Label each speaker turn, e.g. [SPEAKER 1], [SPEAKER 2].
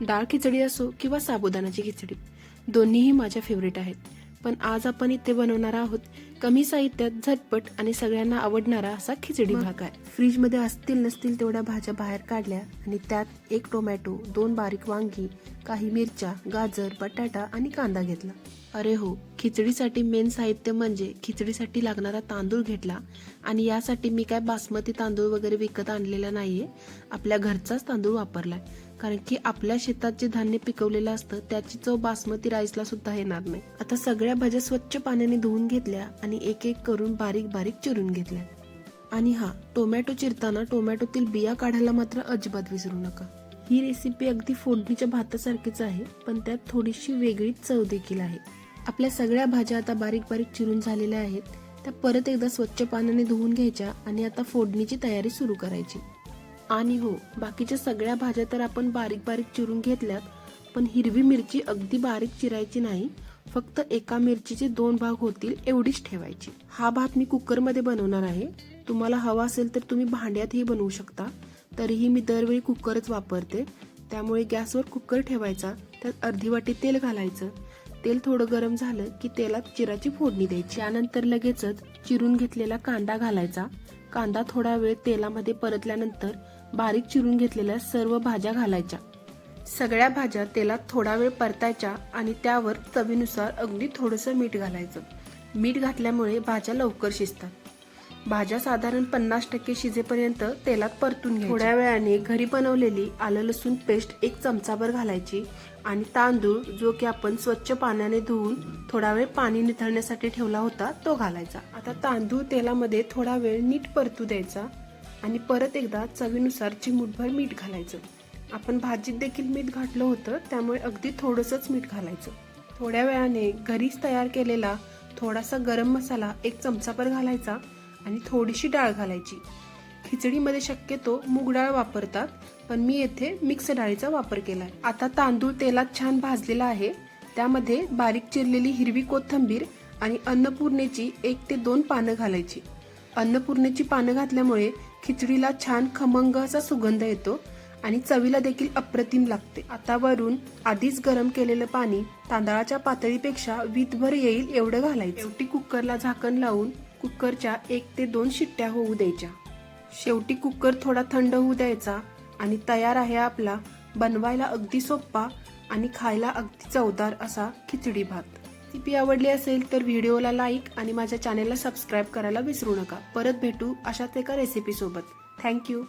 [SPEAKER 1] डाळ खिचडी असो किंवा साबुदाण्याची खिचडी दोन्हीही माझ्या फेवरेट आहेत. पण आज आपण इथे बनवणार आहोत कमी साहित्यात झटपट आणि सगळ्यांना आवडणारा असा खिचडी भाग आहे फ्रीजमध्ये असतील नसतील तेवढ्या भाज्या बाहेर काढल्या आणि त्यात एक टोमॅटो दोन बारीक वांगी काही मिरच्या गाजर बटाटा आणि कांदा घेतला. अरे हो खिचडीसाठी मेन साहित्य म्हणजे खिचडीसाठी लागणारा तांदूळ घेतला आणि यासाठी मी काय बासमती तांदूळ वगैरे विकत आणलेला नाहीये. आपल्या घरचाच तांदूळ वापरलाय. कारण की आपल्या शेतात जे धान्य पिकवलेलं असतं त्याची चव बासमती राईसला सुद्धा येणार नाही. आता सगळ्या भाज्या स्वच्छ पाण्याने धुवून घेतल्या आणि एक एक करून बारीक बारीक चिरून घेतल्या. आणि हा टोमॅटो चिरताना टोमॅटोतील बिया काढायला मात्र अजिबात विसरू नका. ही रेसिपी अगदी फोडणीच्या भातासारखीच आहे पण त्यात थोडीशी वेगळी चव देखील आहे. आपल्या सगळ्या भाज्या आता बारीक बारीक चिरून झालेल्या आहेत. त्या परत एकदा स्वच्छ पाण्याने धुवून घ्यायच्या आणि आता फोडणीची तयारी सुरू करायची. आणि हो बाकीच्या सगळ्या भाज्या तर आपण बारीक बारीक चिरून घेतल्यात पण हिरवी मिरची अगदी बारीक चिरायची नाही. फक्त एका मिरचीचे दोन भाग होतील एवढीच ठेवायची. हा भात मी कुकरमध्ये बनवणार आहे. तुम्हाला हवा असेल तर तुम्ही भांड्यातही बनवू शकता. तरीही मी दरवेळी कुकरच वापरते. त्यामुळे गॅसवर कुकर ठेवायचा त्यात अर्धी वाटी तेल घालायचं. तेल थोडं गरम झालं की तेलात चिराची फोडणी द्यायची. त्यानंतर लगेचच चिरून घेतलेला कांदा घालायचा. कांदा थोडा वेळ तेलामध्ये परतल्यानंतर बारीक चिरून घेतलेल्या सर्व भाज्या घालायच्या. सगळ्या भाज्या तेलात थोडा वेळ परतायच्या आणि त्यावर चवीनुसार अगदी थोडंसं मीठ घालायचं. मीठ घातल्यामुळे भाज्या लवकर शिजतात. भाज्या साधारण पन्नास टक्के शिजेपर्यंत तेलात परतून घ्या थोड्या वेळाने घरी बनवलेली आलं लसूण पेस्ट एक चमचाभर घालायची आणि तांदूळ जो की आपण स्वच्छ पाण्याने धुवून थोडा वेळ पाणी निथळण्यासाठी ठेवला होता तो घालायचा. आता तांदूळ तेलामध्ये थोडा वेळ नीट परतू द्यायचा. आणि परत एकदा चवीनुसार चिमूटभर मीठ घालायचं. आपण भाजीत देखील मीठ घातलं होतं त्यामुळे अगदी थोडंसंच मीठ घालायचं. थोड्या वेळाने घरीच तयार केलेला थोडासा गरम मसाला एक चमचाभर घालायचा आणि थोडीशी डाळ घालायची. खिचडीमध्ये शक्यतो मूग डाळ वापरतात पण मी येथे मिक्स डाळीचा वापर केला आहे आता तांदूळ तेलात छान भाजलेला आहे. त्यामध्ये बारीक चिरलेली हिरवी कोथिंबीर आणि अन्नपूर्णेची एक ते दोन पानं घालायची. अन्नपूर्णेची पानं घातल्यामुळे खिचडीला छान खमंग असा सुगंध येतो आणि चवीला देखील अप्रतिम लागते. आता वरून आधीच गरम केलेलं पाणी तांदळाच्या पातळीपेक्षा वीतभर येईल एवढं घालायचं. शेवटी कुकरला झाकण लावून कुकरच्या एक ते दोन शिट्ट्या होऊ द्यायच्या. शेवटी कुकर थोडा थंड होऊ द्यायचा आणि तयार आहे आपला बनवायला अगदी सोप्पा आणि खायला अगदी चवदार असा खिचडी भात. रेसिपी आवडली असेल तर व्हिडिओला लाईक आणि माझ्या चॅनेलला सबस्क्राईब करायला विसरू नका. परत भेटू अशाच एका रेसिपीसोबत. थँक्यू.